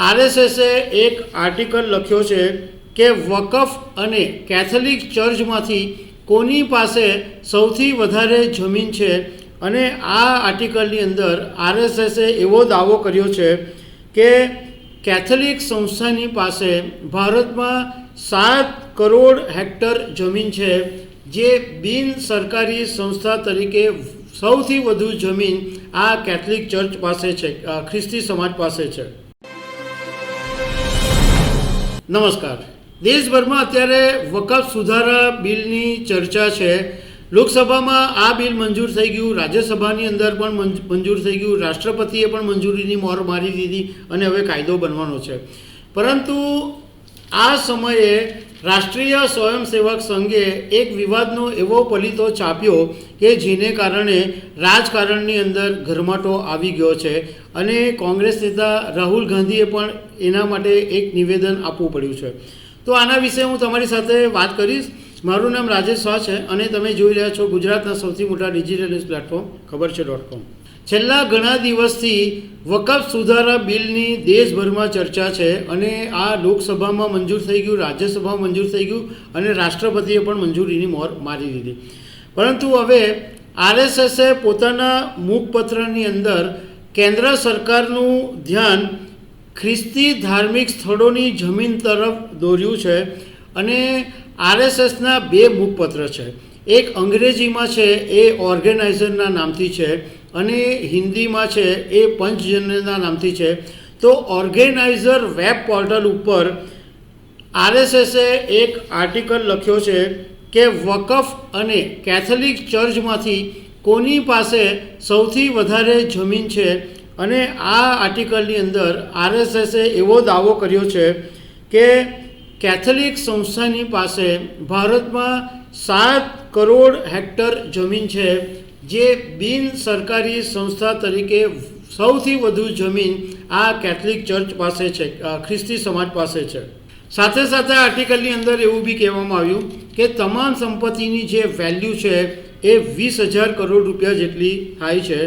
આરએસએસે એક આર્ટિકલ લખ્યો છે કે વકફ અને કેથલિક ચર્ચમાંથી કોની પાસે સૌથી વધારે જમીન છે અને આ આર્ટિકલની અંદર આરએસએસે એવો દાવો કર્યો છે કે કેથલિક સંસ્થાની પાસે ભારતમાં સાત કરોડ હેક્ટર જમીન છે જે બિન સરકારી સંસ્થા તરીકે સૌથી વધુ જમીન આ કેથલિક ચર્ચ પાસે છે ખ્રિસ્તી સમાજ પાસે છે. નમસ્કાર. દેશભરમાં અત્યારે વકફ સુધારા બિલની ચર્ચા છે. લોકસભામાં આ બિલ મંજૂર થઈ ગયું. રાજ્યસભાની અંદર પણ મંજ- મંજૂર થઈ ગયું. રાષ્ટ્રપતિએ પણ મંજૂરીની મોર મારી દીધી અને હવે કાયદો બનવાનો છે. પરંતુ આ સમયે રાષ્ટ્રીય સ્વયંસેવક સંઘે એક વિવાદનો એવો પલિતો છાપ્યો કે જેને કારણે રાજકારણની અંદર ઘરમાટો આવી ગયો છે અને કોંગ્રેસ નેતા રાહુલ ગાંધીએ પણ એના માટે એક નિવેદન આપવું પડ્યું છે. તો આના વિશે હું તમારી સાથે વાત કરીશ. મારું નામ રાજેશ શાહ છે અને તમે જોઈ રહ્યા છો ગુજરાતના સૌથી મોટા ડિજિટલ ન્યૂઝ પ્લેટફોર્મ ખબર છે ડોટ કોમ છેલ્લા ઘણા દિવસથી વકફ સુધારા બિલની દેશભરમાં ચર્ચા છે અને આ લોકસભામાં મંજૂર થઈ ગયું, રાજ્યસભામાં મંજૂર થઈ ગયું અને રાષ્ટ્રપતિએ પણ મંજૂરીની મોર મારી દીધી. પરંતુ હવે આરએસએસે પોતાના મુખપત્રની અંદર કેન્દ્ર સરકારનું ધ્યાન ખ્રિસ્તી ધાર્મિક સ્થળોની જમીન તરફ દોર્યું છે અને આરએસએસના બે મુખપત્ર છે. એક અંગ્રેજીમાં છે, એ ઓર્ગેનાઇઝરના નામથી છે. અને હિન્દીમાં છે, એ પંચજન્યના નામથી છે. તો ઓર્ગેનાઇઝર વેબ પોર્ટલ ઉપર આરએસએસે એક આર્ટિકલ લખ્યો છે કે વકફ અને કેથલિક ચર્ચમાંથી કોની પાસે સૌથી વધારે જમીન છે અને આ આર્ટિકલની અંદર આરએસએસે એવો દાવો કર્યો છે કે કેથલિક સંસ્થાની પાસે ભારતમાં સાત કરોડ હેક્ટર જમીન છે જે બિન સરકારી સંસ્થા તરીકે સૌથી વધુ જમીન આ કેથલિક ચર્ચ પાસે છે ખ્રિસ્તી સમાજ પાસે છે. સાથે સાથે આર્ટિકલની અંદર એવું બી કહેવામાં આવ્યું કે તમામ સંપત્તિની જે વેલ્યુ છે એ વીસ હજાર કરોડ રૂપિયા જેટલી થાય છે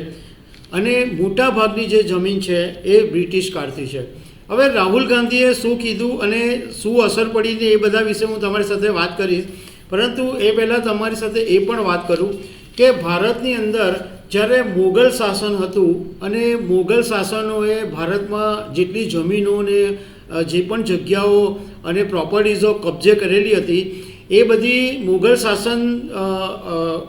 અને મોટા ભાગની જે જમીન છે એ બ્રિટિશ કાળથી છે. હવે રાહુલ ગાંધીએ શું કીધું અને શું અસર પડીને એ બધા વિશે હું તમારી સાથે વાત કરીશ. પરંતુ એ પહેલાં તમારી સાથે એ પણ વાત કરું કે ભારતની અંદર જ્યારે મોગલ શાસન હતું અને મોગલ શાસનોએ ભારતમાં જેટલી જમીનો ને જે પણ જગ્યાઓ અને પ્રોપર્ટીઝો કબજે કરેલી હતી, એ બધી મુઘલ શાસન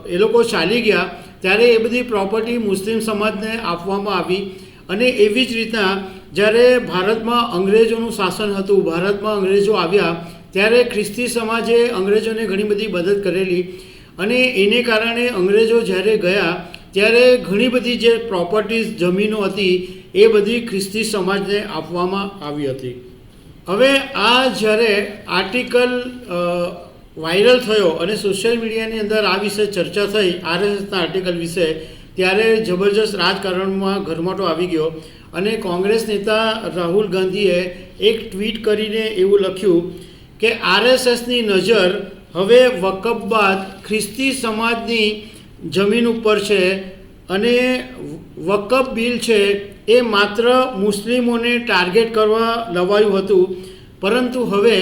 એ લોકો ચાલી ગયા, ત્યારે એ બધી પ્રોપર્ટી મુસ્લિમ સમાજને આપવામાં આવી અને એવી જ રીતના જ્યારે ભારતમાં અંગ્રેજોનું શાસન હતું, ભારતમાં અંગ્રેજો આવ્યા, ત્યારે ખ્રિસ્તી સમાજે અંગ્રેજોને ઘણી બધી મદદ કરેલી. અને એને કારણે અંગ્રેજો જ્યારે ગયા, ત્યારે ઘણી બધી જે પ્રોપર્ટીઝ જમીનો હતી, એ બધી ખ્રિસ્તી સમાજને આપવામાં આવી હતી. હવે આ જ્યારે આર્ટિકલ વાયરલ થયો અને સોશિયલ મીડિયાની અંદર આ વિશે ચર્ચા થઈ આરએસએસના આર્ટિકલ વિશે, ત્યારે જબરજસ્ત રાજકારણમાં ઘરમાટો આવી ગયો અને કોંગ્રેસ નેતા રાહુલ ગાંધીએ એક ટ્વીટ કરીને એવું લખ્યું કે આરએસએસની નજર હવે વકફ બાદ ખ્રિસ્તી સમાજની જમીન ઉપર છે અને વકફ બિલ છે એ માત્ર મુસ્લિમોને ટાર્ગેટ કરવા લવાયું હતું. પરંતુ હવે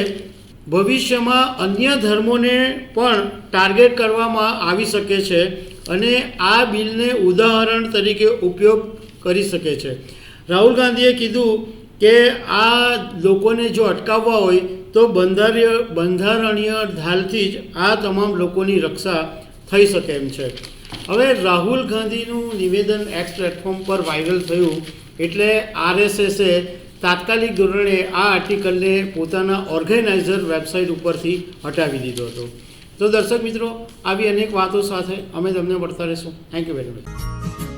ભવિષ્યમાં અન્ય ધર્મોને પણ ટાર્ગેટ કરવામાં આવી શકે છે અને આ બિલને ઉદાહરણ તરીકે ઉપયોગ કરી શકે છે. રાહુલ ગાંધીએ કીધું કે આ લોકોને જો અટકાવવા હોય તો બંધારણીય બંધારણીય ઢાલથી જ આ તમામ લોકોની રક્ષા થઈ શકે એમ છે. હવે રાહુલ ગાંધીનું નિવેદન એક્સ પ્લેટફોર્મ પર વાયરલ થયું એટલે આરએસએસે તાત્કાલિક ધોરણે આ આર્ટિકલને પોતાના ઓર્ગેનાઇઝર વેબસાઇટ ઉપરથી હટાવી દીધો હતો. તો દર્શક મિત્રો, આવી અનેક વાતો સાથે અમે તમને મળતા રહીશું. Thank you very much